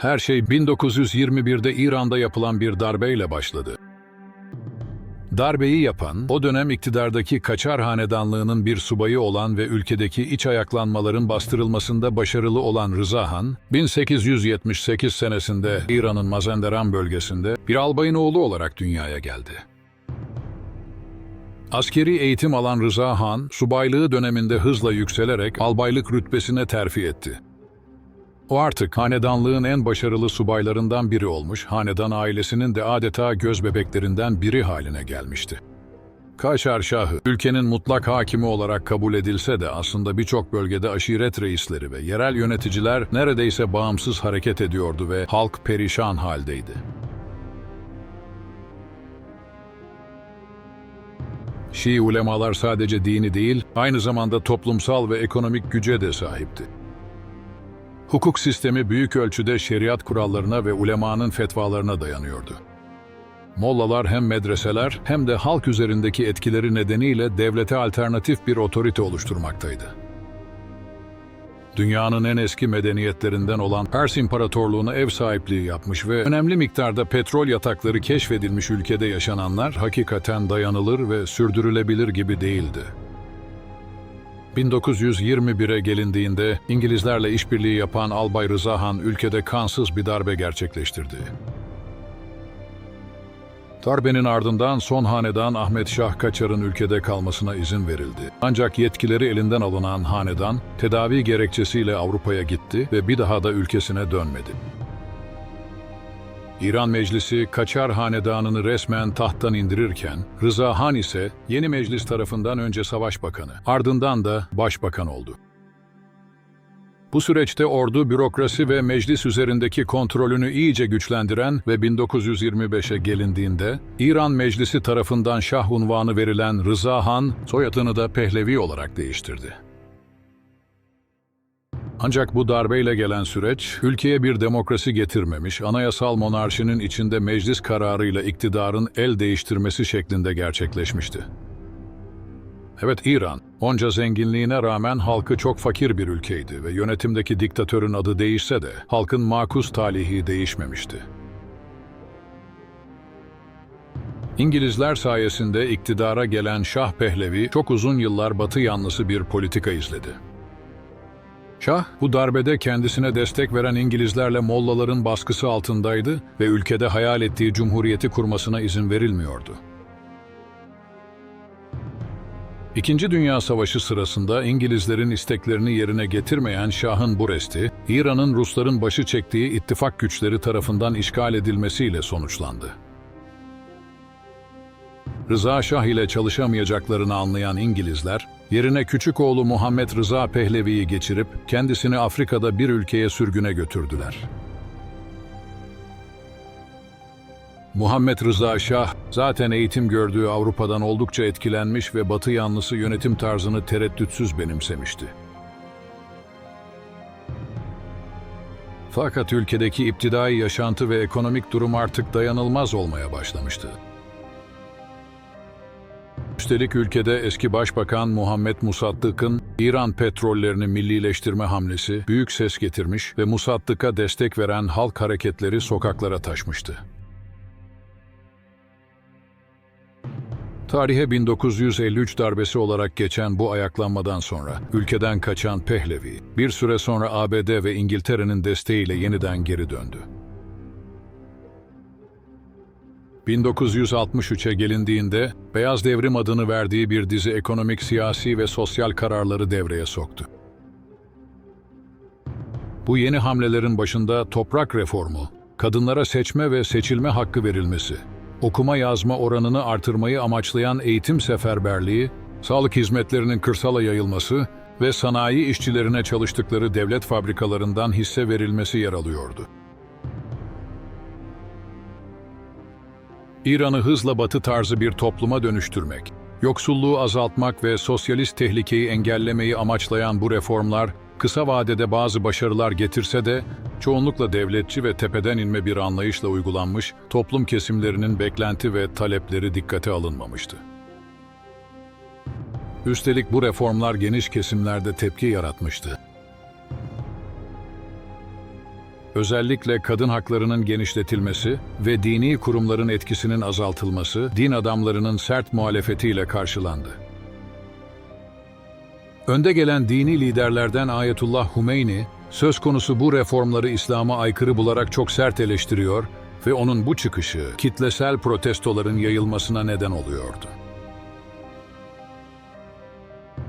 Her şey 1921'de İran'da yapılan bir darbeyle başladı. Darbeyi yapan, o dönem iktidardaki Kaçar Hanedanlığı'nın bir subayı olan ve ülkedeki iç ayaklanmaların bastırılmasında başarılı olan Rıza Han, 1878 senesinde İran'ın Mazandaran bölgesinde bir albayın oğlu olarak dünyaya geldi. Askeri eğitim alan Rıza Han, subaylığı döneminde hızla yükselerek albaylık rütbesine terfi etti. O artık hanedanlığın en başarılı subaylarından biri olmuş, hanedan ailesinin de adeta göz bebeklerinden biri haline gelmişti. Kaşar Şahı, ülkenin mutlak hakimi olarak kabul edilse de aslında birçok bölgede aşiret reisleri ve yerel yöneticiler neredeyse bağımsız hareket ediyordu ve halk perişan haldeydi. Şii ulemalar sadece dini değil, aynı zamanda toplumsal ve ekonomik güce de sahipti. Hukuk sistemi büyük ölçüde şeriat kurallarına ve ulemanın fetvalarına dayanıyordu. Mollalar hem medreseler hem de halk üzerindeki etkileri nedeniyle devlete alternatif bir otorite oluşturmaktaydı. Dünyanın en eski medeniyetlerinden olan Pers İmparatorluğu'na ev sahipliği yapmış ve önemli miktarda petrol yatakları keşfedilmiş ülkede yaşananlar hakikaten dayanılır ve sürdürülebilir gibi değildi. 1921'e gelindiğinde İngilizlerle işbirliği yapan Albay Rıza Han ülkede kansız bir darbe gerçekleştirdi. Darbenin ardından son hanedan Ahmet Şah Kaçar'ın ülkede kalmasına izin verildi. Ancak yetkileri elinden alınan hanedan tedavi gerekçesiyle Avrupa'ya gitti ve bir daha da ülkesine dönmedi. İran Meclisi Kaçar Hanedanı'nı resmen tahttan indirirken, Rıza Han ise yeni meclis tarafından önce savaş bakanı, ardından da başbakan oldu. Bu süreçte ordu, bürokrasi ve meclis üzerindeki kontrolünü iyice güçlendiren ve 1925'e gelindiğinde İran Meclisi tarafından Şah unvanı verilen Rıza Han, soyadını da Pehlevi olarak değiştirdi. Ancak bu darbeyle gelen süreç, ülkeye bir demokrasi getirmemiş, anayasal monarşinin içinde meclis kararıyla iktidarın el değiştirmesi şeklinde gerçekleşmişti. Evet İran, onca zenginliğine rağmen halkı çok fakir bir ülkeydi ve yönetimdeki diktatörün adı değişse de halkın makus talihi değişmemişti. İngilizler sayesinde iktidara gelen Şah Pehlevi çok uzun yıllar batı yanlısı bir politika izledi. Şah, bu darbede kendisine destek veren İngilizlerle Mollaların baskısı altındaydı ve ülkede hayal ettiği cumhuriyeti kurmasına izin verilmiyordu. İkinci Dünya Savaşı sırasında İngilizlerin isteklerini yerine getirmeyen Şah'ın bu resti, İran'ın Rusların başı çektiği ittifak güçleri tarafından işgal edilmesiyle sonuçlandı. Rıza Şah ile çalışamayacaklarını anlayan İngilizler, yerine küçük oğlu Muhammed Rıza Pehlevi'yi geçirip kendisini Afrika'da bir ülkeye sürgüne götürdüler. Muhammed Rıza Şah, zaten eğitim gördüğü Avrupa'dan oldukça etkilenmiş ve Batı yanlısı yönetim tarzını tereddütsüz benimsemişti. Fakat ülkedeki iptidai yaşantı ve ekonomik durum artık dayanılmaz olmaya başlamıştı. Üstelik ülkede eski Başbakan Muhammed Musaddık'ın İran petrollerini millileştirme hamlesi büyük ses getirmiş ve Musaddık'a destek veren halk hareketleri sokaklara taşmıştı. Tarihe 1953 darbesi olarak geçen bu ayaklanmadan sonra ülkeden kaçan Pehlevi, bir süre sonra ABD ve İngiltere'nin desteğiyle yeniden geri döndü. 1963'e gelindiğinde Beyaz Devrim adını verdiği bir dizi ekonomik, siyasi ve sosyal kararları devreye soktu. Bu yeni hamlelerin başında toprak reformu, kadınlara seçme ve seçilme hakkı verilmesi, okuma yazma oranını artırmayı amaçlayan eğitim seferberliği, sağlık hizmetlerinin kırsala yayılması ve sanayi işçilerine çalıştıkları devlet fabrikalarından hisse verilmesi yer alıyordu. İran'ı hızla batı tarzı bir topluma dönüştürmek, yoksulluğu azaltmak ve sosyalist tehlikeyi engellemeyi amaçlayan bu reformlar, kısa vadede bazı başarılar getirse de, çoğunlukla devletçi ve tepeden inme bir anlayışla uygulanmış, toplum kesimlerinin beklenti ve talepleri dikkate alınmamıştı. Üstelik bu reformlar geniş kesimlerde tepki yaratmıştı. Özellikle kadın haklarının genişletilmesi ve dini kurumların etkisinin azaltılması, din adamlarının sert muhalefetiyle karşılandı. Önde gelen dini liderlerden Ayetullah Humeyni, söz konusu bu reformları İslam'a aykırı bularak çok sert eleştiriyor ve onun bu çıkışı kitlesel protestoların yayılmasına neden oluyordu.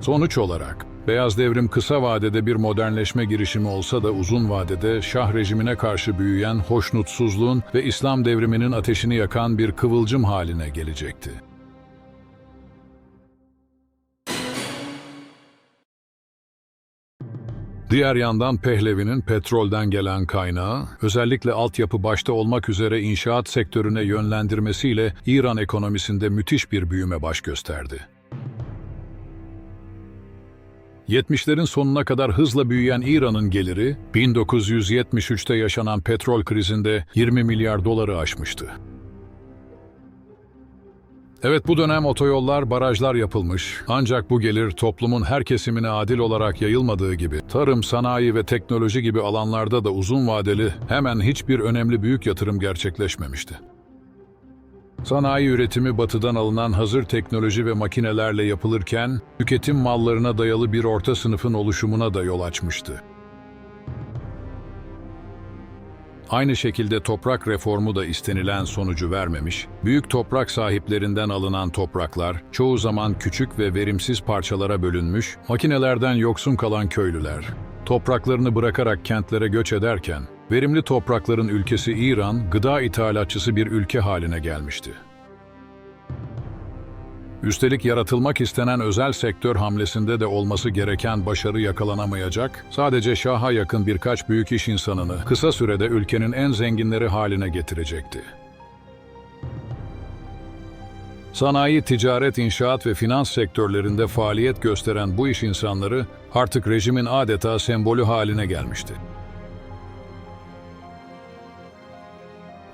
Sonuç olarak, Beyaz Devrim kısa vadede bir modernleşme girişimi olsa da uzun vadede Şah rejimine karşı büyüyen hoşnutsuzluğun ve İslam devriminin ateşini yakan bir kıvılcım haline gelecekti. Diğer yandan Pehlevi'nin petrolden gelen kaynağı, özellikle altyapı başta olmak üzere inşaat sektörüne yönlendirmesiyle İran ekonomisinde müthiş bir büyüme baş gösterdi. 70'lerin sonuna kadar hızla büyüyen İran'ın geliri, 1973'te yaşanan petrol krizinde 20 milyar doları aşmıştı. Evet bu dönem otoyollar, barajlar yapılmış. Ancak bu gelir toplumun her kesimine adil olarak yayılmadığı gibi, tarım, sanayi ve teknoloji gibi alanlarda da uzun vadeli hemen hiçbir önemli büyük yatırım gerçekleşmemişti. Sanayi üretimi batıdan alınan hazır teknoloji ve makinelerle yapılırken, tüketim mallarına dayalı bir orta sınıfın oluşumuna da yol açmıştı. Aynı şekilde toprak reformu da istenilen sonucu vermemiş, büyük toprak sahiplerinden alınan topraklar, çoğu zaman küçük ve verimsiz parçalara bölünmüş, makinelerden yoksun kalan köylüler, topraklarını bırakarak kentlere göç ederken, verimli toprakların ülkesi İran, gıda ithalatçısı bir ülke haline gelmişti. Üstelik yaratılmak istenen özel sektör hamlesinde de olması gereken başarı yakalanamayacak, sadece şaha yakın birkaç büyük iş insanını kısa sürede ülkenin en zenginleri haline getirecekti. Sanayi, ticaret, inşaat ve finans sektörlerinde faaliyet gösteren bu iş insanları artık rejimin adeta sembolü haline gelmişti.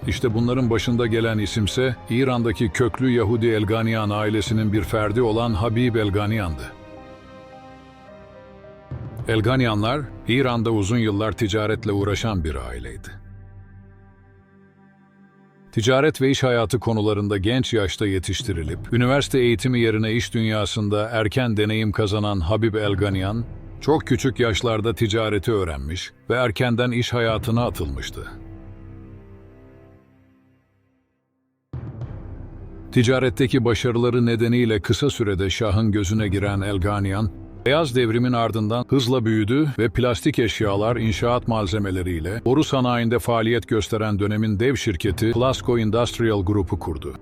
İşte bunların başında gelen isimse İran'daki köklü Yahudi Elganian ailesinin bir ferdi olan Habib Elganian'dı. Elganianlar, İran'da uzun yıllar ticaretle uğraşan bir aileydi. Ticaret ve iş hayatı konularında genç yaşta yetiştirilip, üniversite eğitimi yerine iş dünyasında erken deneyim kazanan Habib Elganian, çok küçük yaşlarda ticareti öğrenmiş ve erkenden iş hayatına atılmıştı. Ticaretteki başarıları nedeniyle kısa sürede Şah'ın gözüne giren Elganian, Beyaz devrimin ardından hızla büyüdü ve plastik eşyalar, inşaat malzemeleriyle boru sanayinde faaliyet gösteren dönemin dev şirketi Plasco Industrial Group'u kurdu.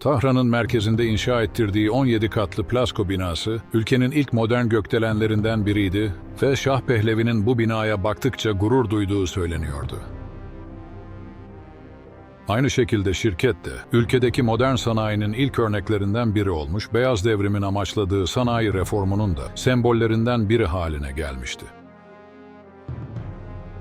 Tahran'ın merkezinde inşa ettirdiği 17 katlı Plasco binası, ülkenin ilk modern gökdelenlerinden biriydi ve Şah Pehlevi'nin bu binaya baktıkça gurur duyduğu söyleniyordu. Aynı şekilde şirket de ülkedeki modern sanayinin ilk örneklerinden biri olmuş, beyaz devrimin amaçladığı sanayi reformunun da sembollerinden biri haline gelmişti.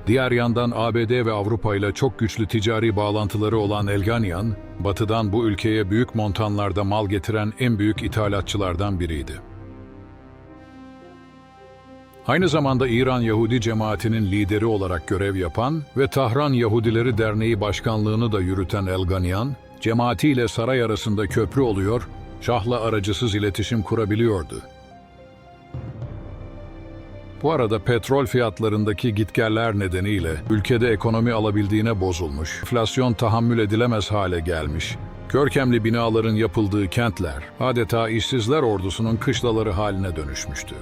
Diğer yandan ABD ve Avrupa ile çok güçlü ticari bağlantıları olan Elganian, batıdan bu ülkeye büyük montanlarda mal getiren en büyük ithalatçılardan biriydi. Aynı zamanda İran Yahudi cemaatinin lideri olarak görev yapan ve Tahran Yahudileri Derneği başkanlığını da yürüten Elganian, cemaatiyle saray arasında köprü oluyor, Şah'la aracısız iletişim kurabiliyordu. Bu arada petrol fiyatlarındaki gitgeller nedeniyle ülkede ekonomi alabildiğine bozulmuş, enflasyon tahammül edilemez hale gelmiş, görkemli binaların yapıldığı kentler adeta işsizler ordusunun kışlaları haline dönüşmüştü.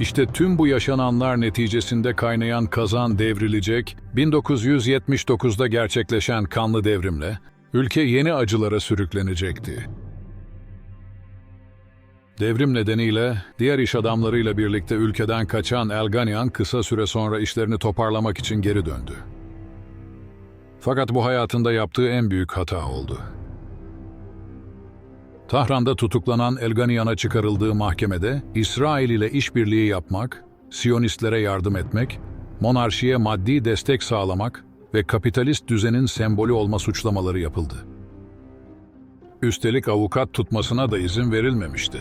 İşte tüm bu yaşananlar neticesinde kaynayan kazan devrilecek, 1979'da gerçekleşen kanlı devrimle ülke yeni acılara sürüklenecekti. Devrim nedeniyle diğer iş adamlarıyla birlikte ülkeden kaçan Elganian kısa süre sonra işlerini toparlamak için geri döndü. Fakat bu hayatında yaptığı en büyük hata oldu. Tahran'da tutuklanan Elganiyan'a çıkarıldığı mahkemede İsrail ile işbirliği yapmak, Siyonistlere yardım etmek, monarşiye maddi destek sağlamak ve kapitalist düzenin sembolü olma suçlamaları yapıldı. Üstelik avukat tutmasına da izin verilmemişti.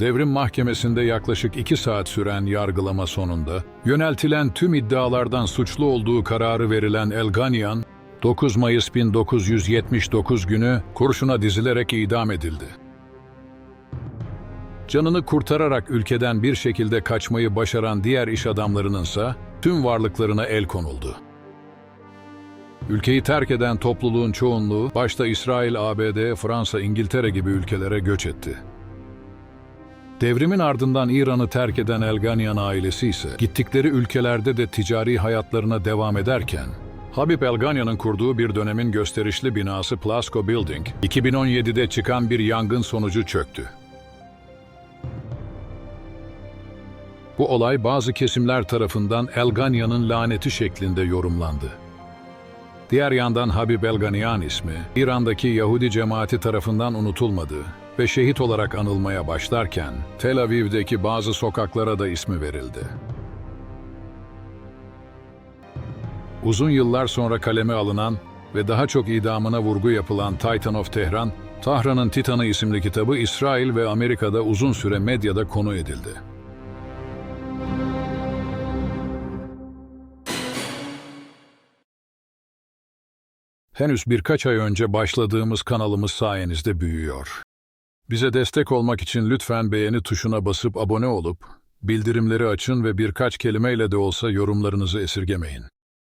Devrim mahkemesinde yaklaşık iki saat süren yargılama sonunda, yöneltilen tüm iddialardan suçlu olduğu kararı verilen Elganyan, 9 Mayıs 1979 günü kurşuna dizilerek idam edildi. Canını kurtararak ülkeden bir şekilde kaçmayı başaran diğer iş adamlarınınsa tüm varlıklarına el konuldu. Ülkeyi terk eden topluluğun çoğunluğu, başta İsrail, ABD, Fransa, İngiltere gibi ülkelere göç etti. Devrimin ardından İran'ı terk eden Elganyan ailesi ise gittikleri ülkelerde de ticari hayatlarına devam ederken, Habib Elganyan'ın kurduğu bir dönemin gösterişli binası Plasco Building, 2017'de çıkan bir yangın sonucu çöktü. Bu olay bazı kesimler tarafından Elganyan'ın laneti şeklinde yorumlandı. Diğer yandan Habib Elganyan ismi, İran'daki Yahudi cemaati tarafından unutulmadı ve şehit olarak anılmaya başlarken, Tel Aviv'deki bazı sokaklara da ismi verildi. Uzun yıllar sonra kaleme alınan ve daha çok idamına vurgu yapılan Titan of Tehran, Tahran'ın Titanı isimli kitabı İsrail ve Amerika'da uzun süre medyada konu edildi. Henüz birkaç ay önce başladığımız kanalımız sayenizde büyüyor. Bize destek olmak için lütfen beğeni tuşuna basıp abone olup, bildirimleri açın ve birkaç kelimeyle de olsa yorumlarınızı esirgemeyin.